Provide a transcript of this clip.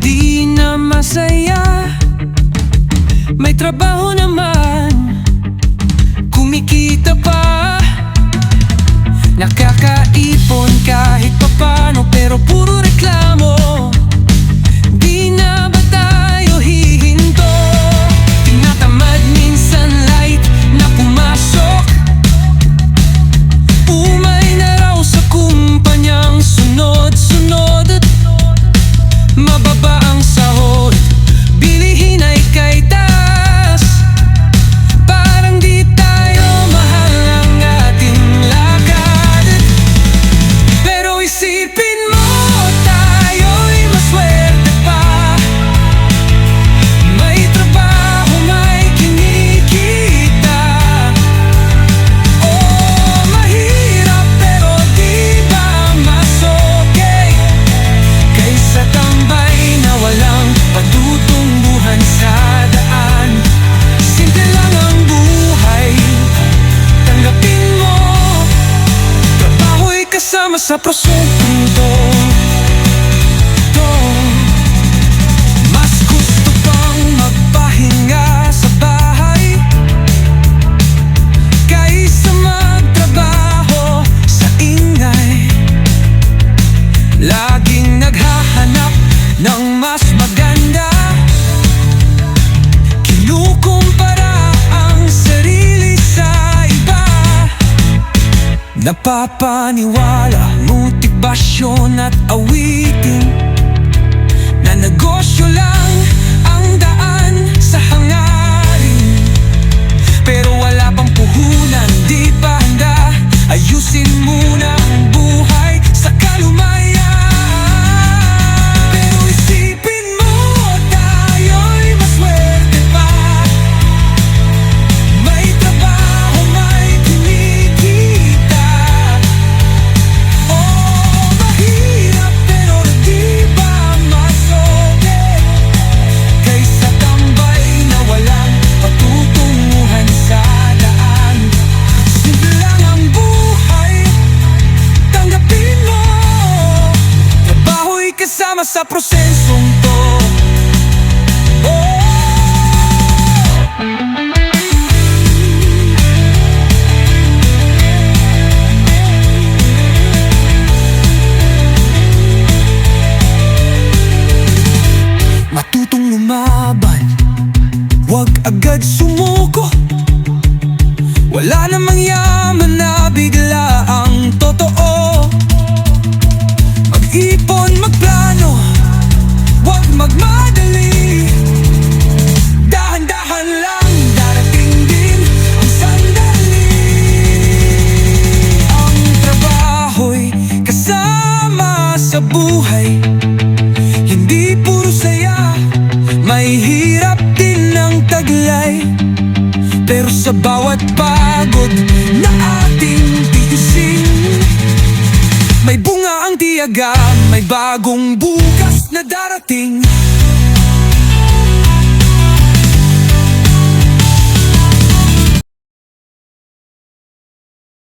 di na masaya. May trabaho na sa prosentong to Napapaniwala, motibasyon at awitin sa prosesong to. Oh. Matutong lumaban Huwag agad sumuko. Wala namang yaman sa buhay. Hindi puro saya May hirap din ng taglay. Pero sa bawat pagod na ating tiisin May bunga ang tiyaga May bagong bukas na darating